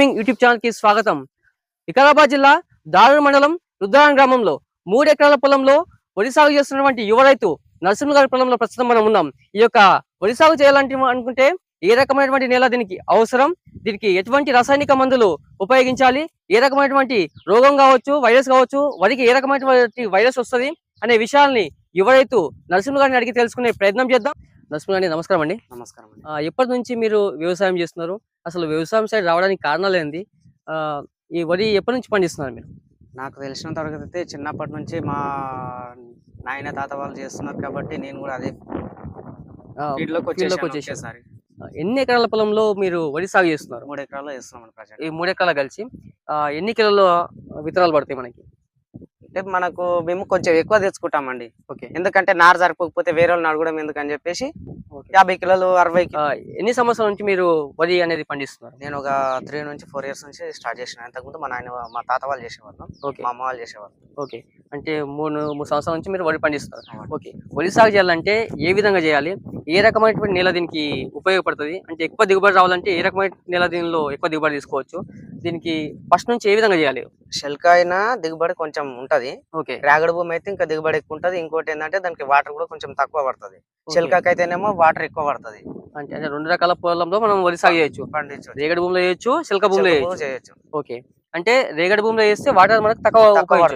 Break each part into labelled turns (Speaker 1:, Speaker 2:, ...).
Speaker 1: Farming YouTube ఛానల్కి స్వాగతం. వికారాబాద్ జిల్లా దారుడు మండలం రుద్రాన్ గ్రామంలో మూడు ఎకరాల పొలంలో వరి సాగు చేస్తున్నటువంటి యువ రైతు నరసింహ గారి పొలంలో ప్రస్తుతం మనం ఉన్నాం. ఈ యొక్క వరి సాగు చేయాలంటే అనుకుంటే ఏ రకమైనటువంటి నేల దీనికి అవసరం? దీనికి ఎటువంటి రాసాయనిక మందులు ఉపయోగించాలి? ఏ రకమైనటువంటి రోగం కావచ్చు వైరస్ కావచ్చు వరికి ఏ రకమైనటువంటి వైరస్ వస్తుంది? అనే విషయాల్ని యువ రైతు నరసింహ గారిని అడిగి తెలుసుకునే ప్రయత్నం చేద్దాం. నరసింహ నమస్కారం అండి.
Speaker 2: నమస్కారం అండి.
Speaker 1: ఎప్పటి నుంచి మీరు వ్యవసాయం చేస్తున్నారు? అసలు వ్యవసాయం సైడ్ రావడానికి కారణాలు ఏంది? ఈ వరి ఎప్పటి నుంచి పండిస్తున్నారు మీరు?
Speaker 2: నాకు తెలిసినంత వరకు అయితే చిన్నప్పటి నుంచి మా నాయన తాత వాళ్ళు చేస్తున్నారు కాబట్టి నేను కూడా అదే
Speaker 1: ఆ,
Speaker 2: ఫీల్డ్లోకి
Speaker 1: field లోకి
Speaker 2: వచ్చేసాను
Speaker 1: వచ్చేసారు. ఎన్ని ఎకరాల పొలంలో మీరు వరి సాగు చేస్తున్నారు?
Speaker 2: మూడు ఎకరాల్లో చేస్తున్నాం
Speaker 1: ఈ మూడు ఎకరాలు కలిసి ఎన్ని కిలోల విత్తనాలు పడతాయి మనకి?
Speaker 2: అంటే మనకు మేము కొంచెం ఎక్కువ తెచ్చుకుంటామండి.
Speaker 1: ఓకే.
Speaker 2: ఎందుకంటే నారు సరిపోకపోతే వేరే వాళ్ళని అడగడం ఎందుకని చెప్పేసి యాభై కిలోలు అరవై
Speaker 1: ఎన్ని సంవత్సరాల నుంచి మీరు వరి అనేది పండిస్తున్నారు?
Speaker 2: నేను ఒక త్రీ నుంచి ఫోర్ ఇయర్స్ నుంచి స్టార్ట్ చేసిన అంతకుముందు మా నాయన మా తాత వాళ్ళు చేసేవాళ్ళం.
Speaker 1: ఓకే.
Speaker 2: మా అమ్మ వాళ్ళు చేసేవాళ్ళు.
Speaker 1: ఓకే. అంటే మూడు మూడు సంవత్సరాల నుంచి మీరు వరి పండిస్తారు. ఓకే. వరి సాగు చేయాలంటే ఏ విధంగా చేయాలి? ఏ రకమైనటువంటి నేల దీనికి ఉపయోగపడుతుంది? అంటే ఎక్కువ దిగుబడి రావాలంటే ఏ రకమైన నేల దీనిలో ఎక్కువ దిగుబడి తీసుకోవచ్చు? దీనికి ఫస్ట్ నుంచి ఏ విధంగా చేయాలి?
Speaker 2: శెల్క అయినా దిగుబడి కొంచెం ఉంటది.
Speaker 1: ఓకే.
Speaker 2: రేగడి భూమి అయితే ఇంకా దిగుబడి ఎక్కువ ఉంటది. ఇంకోటి ఏంటంటే దానికి వాటర్ కూడా కొంచెం తక్కువ పడుతుంది. శెల్కాకి అయితేనేమో వాటర్ ఎక్కువ పడుతుంది.
Speaker 1: అంటే రెండు రకాల పొలంలో మనం వరి సాగు చేయొచ్చు.
Speaker 2: పండించవచ్చు.
Speaker 1: రేగడి భూమిలో చేయొచ్చు భూమిలో
Speaker 2: శెల్క
Speaker 1: చేయొచ్చు.
Speaker 2: చేయొచ్చు.
Speaker 1: ఓకే. అంటే రేగడి భూమిలో చేస్తే వాటర్ మనకు తక్కువ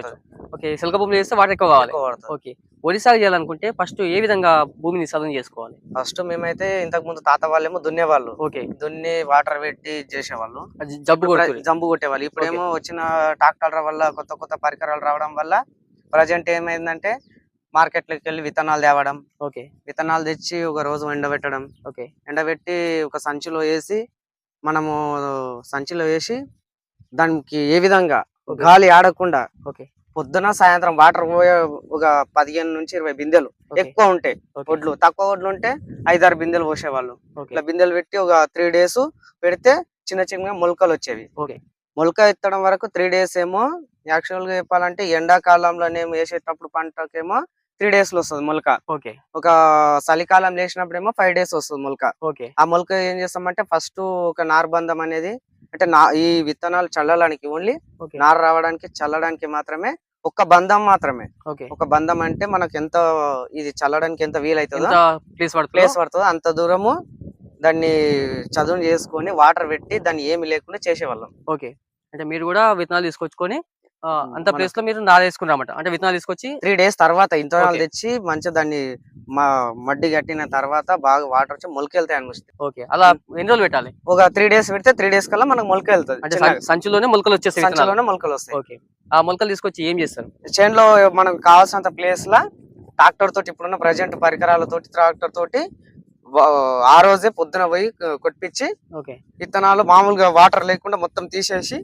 Speaker 1: ఓకే సిల్క భూమిలో చేస్తే వాటర్ ఎక్కువ కావాలి. ఓకే వరి సాగు చేయాలనుకుంటే ఫస్ట్ ఏ విధంగా భూమిని సదును చేసుకోవాలి?
Speaker 2: ఫస్ట్ మేమైతే ఇంతకు ముందు తాత వాళ్ళేమో దున్నేవాళ్ళు.
Speaker 1: ఓకే.
Speaker 2: దున్ని వాటర్ పెట్టి చేసేవాళ్ళు.
Speaker 1: జబ్బు
Speaker 2: జంబు కొట్టేవాళ్ళు. ఇప్పుడేమో వచ్చిన ట్రాక్టర్ల వల్ల కొత్త కొత్త పరికరాలు రావడం వల్ల ప్రజెంట్ ఏమైందంటే మార్కెట్లోకి వెళ్ళి విత్తనాలు తేవడం.
Speaker 1: ఓకే.
Speaker 2: విత్తనాలు తెచ్చి ఒక రోజు ఎండబెట్టడం.
Speaker 1: ఓకే.
Speaker 2: ఎండబెట్టి ఒక సంచిలో వేసి మనము సంచిలో వేసి దానికి ఏ విధంగా. గాలి ఆడకుండా పొద్దున సాయంత్రం వాటర్ పోయే ఒక పదిహేను నుంచి ఇరవై బిందెలు ఎక్కువ ఉంటాయి వడ్లు తక్కువ వడ్లు ఉంటే ఐదారు బిందెలు పోసేవాళ్ళు. ఇట్లా బిందెలు పెట్టి ఒక త్రీ డేస్ పెడితే చిన్న చిన్న మొలకలు వచ్చేవి. మొలక ఎత్తడం వరకు త్రీ డేస్ ఏమో యాక్చువల్గా చెప్పాలంటే ఎండాకాలంలోనేమో వేసేటప్పుడు పంటకేమో త్రీ డేస్లో వస్తుంది మొలక.
Speaker 1: ఓకే.
Speaker 2: ఒక చలికాలం లేచినప్పుడేమో ఫైవ్ డేస్ వస్తుంది మొలక.
Speaker 1: ఓకే.
Speaker 2: ఆ మొలక ఏం చేస్తామంటే ఫస్ట్ ఒక నార్బంధం అనేది అంటే నా ఈ విత్తనాలు చల్లడానికి ఓన్లీ నార రావడానికి చల్లడానికి మాత్రమే ఒక బంధం మాత్రమే. ఒక బంధం అంటే మనకు ఎంత ఇది చల్లడానికి ఎంత వీలైతుందో
Speaker 1: ప్లేస్ పడుతుంది.
Speaker 2: ప్లేస్ పడుతుందో అంత దూరము దాన్ని చదువు చేసుకొని వాటర్ పెట్టి దాన్ని ఏమి లేకుండా చేసేవాళ్ళం.
Speaker 1: ఓకే. అంటే మీరు కూడా విత్తనాలు తీసుకొచ్చుకొని అంత ప్లేస్లో మీరు నారేసుకున్నారన్నమాట అంటే విత్తనాలు తీసుకొచ్చి
Speaker 2: త్రీ డేస్ తర్వాత
Speaker 1: Okay.
Speaker 2: తెచ్చి మంచిగా దాన్ని మా మడ్డి కట్టిన తర్వాత బాగా వాటర్ వచ్చి మొలకెళ్తాయి అనిపిస్తుంది.
Speaker 1: ఓకే అలా ఎన్ని రోజులు పెట్టాలి?
Speaker 2: ఒక త్రీ డేస్ పెడితే త్రీ డేస్ కల్లా మనకు మొలక వెళ్తుంది
Speaker 1: అంటే సం- సంచిలోనే మొలకలు వచ్చేస్తాయి.
Speaker 2: సంచిలోనే మొలకలు వస్తాయి.
Speaker 1: ఓకే ఆ మొలకలు తీసుకొచ్చి ఏం చేస్తారు?
Speaker 2: చేనులో మనకు కావాల్సినంత ప్లేస్ లా ట్రాక్టర్ తోటి ఇప్పుడున్న ప్రజెంట్ పరికరాలతోటి ట్రాక్టర్ తోటి వా- ఆ రోజే పొద్దున పోయి కొ- కొట్టించి
Speaker 1: ఓకే.
Speaker 2: విత్తనాలు మామూలుగా వాటర్ లేకుండా మొత్తం తీసేసి.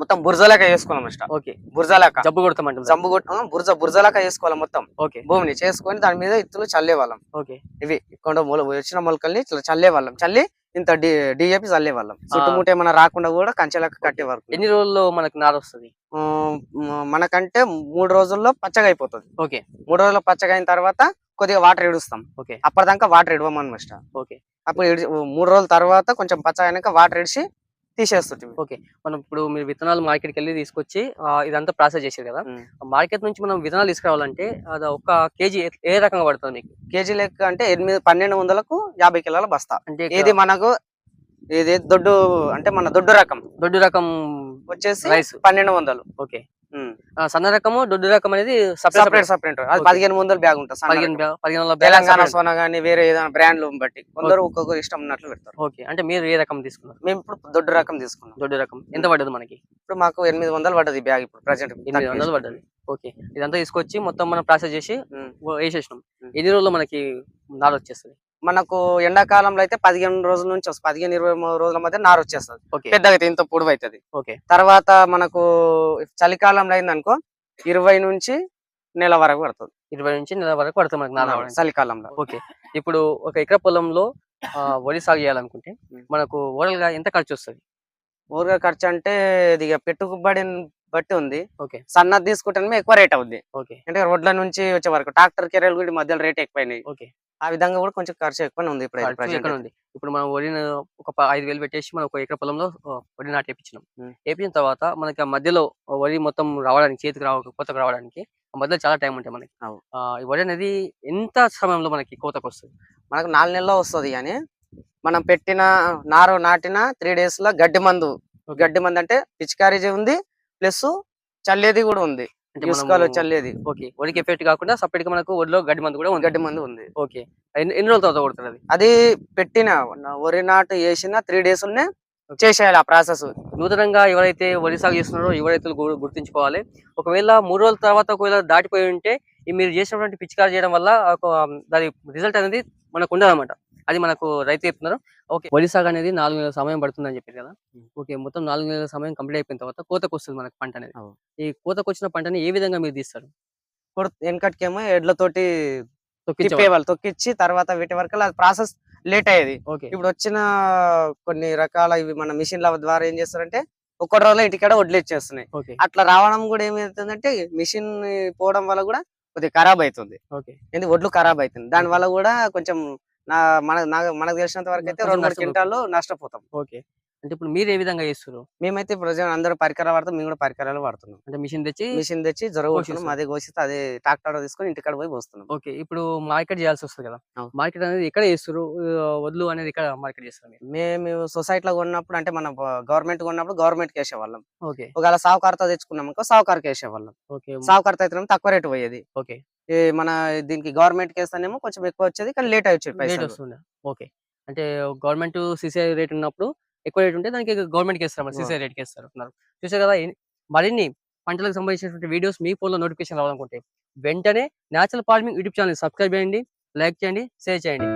Speaker 2: మొత్తం బురజలేక వేసుకోవాలి ఇష్టం
Speaker 1: ఓకే.
Speaker 2: బురజలేక.
Speaker 1: జబ్బు కొడతామంటారు
Speaker 2: జంబు కొట్ట బురజ బురజలేక వేసుకోవాలి మొత్తం.
Speaker 1: ఓకే.
Speaker 2: భూమిని చేసుకొని దాని మీద ఇత్తులు చల్లేవాళ్ళం.
Speaker 1: ఓకే.
Speaker 2: ఇవి కొండ వచ్చిన మొలకల్ని ఇట్లా చల్లేవాళ్ళం. చల్లి ఇంత డి డిఏపి చల్లేవాళ్ళం. చుట్టుముట్టు ఏమైనా రాకుండా కూడా కంచెలకు కట్టేవారు
Speaker 1: ఎన్ని రోజుల్లో మనకు నార వస్తుంది?
Speaker 2: మనకంటే మూడు రోజుల్లో పచ్చగా అయిపోతుంది.
Speaker 1: ఓకే.
Speaker 2: మూడు రోజుల్లో పచ్చగా అయిన తర్వాత కొద్దిగా వాటర్ ఇడుస్తాం
Speaker 1: ఓకే.
Speaker 2: అప్పటిదాకా వాటర్ ఇడవమన్నమాట
Speaker 1: ఓకే.
Speaker 2: అప్పుడు మూడు రోజుల తర్వాత కొంచెం పచ్చగా అయినాక వాటర్ ఇడిచి తీసేస్తుంది
Speaker 1: ఓకే. మనం ఇప్పుడు మీరు విత్తనాలు మార్కెట్కి వెళ్ళి తీసుకొచ్చి ఇదంతా ప్రాసెస్ చేసారు కదా. మార్కెట్ నుంచి మనం విత్తనాలు తీసుకురావాలంటే అది ఒక కేజీ ఏ రకంగా పడుతుంది మీకు?
Speaker 2: కేజీ లెక్క అంటే ఎనిమిది పన్నెండు వందలకు యాభై కిలోల బస్తా.
Speaker 1: అంటే
Speaker 2: ఇది మనకు ఇది దొడ్డు అంటే మన దొడ్డు రకం.
Speaker 1: దొడ్డు రకం
Speaker 2: వచ్చేసి
Speaker 1: రైస్.
Speaker 2: పన్నెండు వందలు.
Speaker 1: ఓకే. సన్న రకము దొడ్డు రకం అనేది
Speaker 2: సపరేట్
Speaker 1: సపరేట్
Speaker 2: అది. పదిహేను వందల బ్యాగ్ ఉంటుంది
Speaker 1: పదిహేను పదిహేను
Speaker 2: తెలంగాణ సోనా గానీ వేరే ఏదైనా బ్రాండ్లు బట్టి కొందరు ఒక్కొక్క ఇష్టం ఉన్నట్లు పెడతారు.
Speaker 1: ఓకే అంటే మీరు ఏ రకం తీసుకున్నారు?
Speaker 2: మేము ఇప్పుడు దొడ్డు రకం తీసుకున్నాం.
Speaker 1: దొడ్డు రకం. ఎంత పడ్డది మనకి?
Speaker 2: ఇప్పుడు మాకు ఎనిమిది వందలు పడ్డది బ్యాగ్ ఇప్పుడు ప్రజెంట్
Speaker 1: ఎనిమిది వందలు పడ్డది. ఓకే ఇదంతా తీసుకొచ్చి మొత్తం మనం ప్రాసెస్ చేసి వేసేసినాం. ఎన్ని రోజుల్లో మనకి నార వచ్చేస్తుంది
Speaker 2: మనకు ఎండాకాలంలో అయితే పదిహేను రోజుల నుంచి వస్తుంది. పదిహేను ఇరవై మూడు రోజుల మధ్య నారు వచ్చేస్తుంది. పెద్దగా అయితే ఇంత పొడవు అవుతుంది
Speaker 1: ఓకే.
Speaker 2: తర్వాత మనకు చలికాలంలో అయిందనుకో ఇరవై నుంచి నెల వరకు పడుతుంది.
Speaker 1: ఇరవై నుంచి నెల వరకు పడుతుంది మనకి నార.
Speaker 2: చలికాలంలో.
Speaker 1: ఓకే. ఇప్పుడు ఒక ఎకర పొలంలో వరి సాగు చేయాలనుకుంటే. మనకు ఓవరాల్గా ఎంత ఖర్చు వస్తుంది?
Speaker 2: ఊరిగా ఖర్చు అంటే ఇది పెట్టుబడి బట్టి ఉంది.
Speaker 1: ఓకే.
Speaker 2: సన్నది తీసుకుంటేనే ఎక్కువ రేట్ అవుద్ది.
Speaker 1: ఓకే.
Speaker 2: అంటే రోడ్ల నుంచి వచ్చే వరకు ట్రాక్టర్ కెరీలు కూడా మధ్యలో రేట్ ఎక్కువైనాయి.
Speaker 1: ఓకే.
Speaker 2: ఆ విధంగా కూడా కొంచెం ఖర్చు ఎక్కువ ఉంది ఇప్పుడు
Speaker 1: ఇప్పుడు మనం వరిని ఒక ఐదు వేలు పెట్టేసి మనం ఒక ఎకర పొలంలో వరి నాటి వేపించినాం. వేపించిన తర్వాత మనకి ఆ మధ్యలో వరి మొత్తం రావడానికి చేతికి రావ కోతకు రావడానికి ఆ మధ్యలో చాలా టైం ఉంటుంది మనకి. వరి అనేది ఎంత సమయంలో మనకి కోతకు వస్తుంది?
Speaker 2: మనకు నాలుగు నెలల్లో వస్తుంది కానీ మనం పెట్టిన నారు నాటిన త్రీ డేస్లో గడ్డి మందు. గడ్డి మందు అంటే పిచికారీ ఉంది ప్లస్ చల్లేది కూడా ఉంది. ఇసుకలో చల్లేది.
Speaker 1: ఓకే వరికి ఎఫెక్ట్ కాకుండా సపరేట్గా మనకు వరిలో గడ్డి మందు కూడా
Speaker 2: గడ్డి మందు ఉంది.
Speaker 1: ఓకే ఎన్ని రోజుల తర్వాత కొడుతుంది అది
Speaker 2: అది పెట్టిన వరి నాటు వేసిన త్రీ డేస్లోనే చేసేయాలి ఆ ప్రాసెస్.
Speaker 1: నూతనంగా ఎవరైతే వరి సాగు చేస్తున్నారో యువ రైతులు గు- గుర్తుంచుకోవాలి. ఒకవేళ మూడు రోజుల తర్వాత ఒకవేళ దాటిపోయి ఉంటే మీరు చేసినటువంటి పిచికారి చేయడం వల్ల దాని రిజల్ట్ అనేది మనకు ఉండదన్నమాట. అది మనకు రైతు చెప్తున్నారు. ఓకే. వరి సాగు అనేది నాలుగు నెలల సమయం పడుతుందని చెప్పారు కదా. ఓకే మొత్తం నాలుగు నెలల సమయం కంప్లీట్ అయిపోయిన తర్వాత కోతకు వస్తుంది మనకు పంట అనేది. ఈ కోతకు వచ్చిన పంటని ఏ విధంగా మీరు తీస్తారు?
Speaker 2: వెనకటికేమో ఎడ్లతోటి తిప్పేవాళ్ళు తొక్కిచ్చి తర్వాత వీటి వరకు అది ప్రాసెస్ లేట్ అయ్యేది. ఇప్పుడు వచ్చిన కొన్ని రకాల ఇవి మన మిషన్ల ద్వారా ఏం చేస్తారంటే ఒక్క రోజులో ఇంటికాడ వడ్లు ఇచ్చేస్తున్నాయి.
Speaker 1: ఓకే.
Speaker 2: అట్లా రావడం కూడా ఏమవుతుందంటే మిషన్ పోవడం వల్ల కూడా కొద్దిగా ఖరాబ్ అవుతుంది. ఎందుకు వడ్లు ఖరాబ్ అవుతుంది. దాని వల్ల కూడా కొంచెం నా మన మనకు తెలిసినంత వరకు అయితే రెండు మూడు. క్వింటాలు నష్టపోతాం.
Speaker 1: ఓకే. అంటే ఇప్పుడు మీరు ఏ విధంగా చేస్తారు
Speaker 2: మేమైతే ప్రజలు అందరూ పరికరాలు వాడతాం మేము కూడా పరికరాలు వాడుతున్నాం.
Speaker 1: అంటే మిషన్ తెచ్చి
Speaker 2: మిషన్ తెచ్చి జ్వర కొడుతున్నాం
Speaker 1: పోషిస్తాం.
Speaker 2: అదే కోసిస్తే అదే ట్రాక్టర్ తీసుకొని ఇంటికాడ పోయి పోస్తున్నాం.
Speaker 1: ఓకే. ఇప్పుడు మార్కెట్ చేయాల్సి వస్తుంది కదా. మార్కెట్ అనేది ఎక్కడ చేస్తారు వడ్లు అనేది ఎక్కడ మార్కెట్ చేస్తారు మీరు?
Speaker 2: మేము సొసైటీలో కొన్నప్పుడు అంటే మన గవర్నమెంట్ కొన్నప్పుడు గవర్నమెంట్కి వేసేవాళ్ళం.
Speaker 1: ఓకే.
Speaker 2: ఒకవేళ సావుకారుతో తెచ్చుకున్నాం అనుకో సావుకారుకి వేసేవాళ్ళం.
Speaker 1: ఓకే.
Speaker 2: సావుకారుతో అయితే తక్కువ రేటు పోయేది.
Speaker 1: ఓకే.
Speaker 2: మన దీనికి గవర్నమెంట్కి వేస్తానేమో కొంచెం ఎక్కువ వచ్చేది కానీ లేట్ అయ్యి వచ్చేది
Speaker 1: రేట్
Speaker 2: పైసలు.
Speaker 1: వస్తుండే ఓకే. అంటే గవర్నమెంట్ సిసిఐ రేట్ ఉన్నప్పుడు ఎక్కువ రేట్ ఉంటే దానికి గవర్నమెంట్కి ఇస్తారు
Speaker 2: ఆ.
Speaker 1: సిసిఐ రేట్కి ఇస్తారు అన్నారు. చూసే కదా మరిన్ని పంటలకు సంబంధించినటువంటి వీడియోస్ మీ ఫోన్లో నోటిఫికేషన్ రావాలనుకుంటే వెంటనే natural farming YouTube channel subscribe చేయండి లైక్ చేయండి షేర్ చేయండి.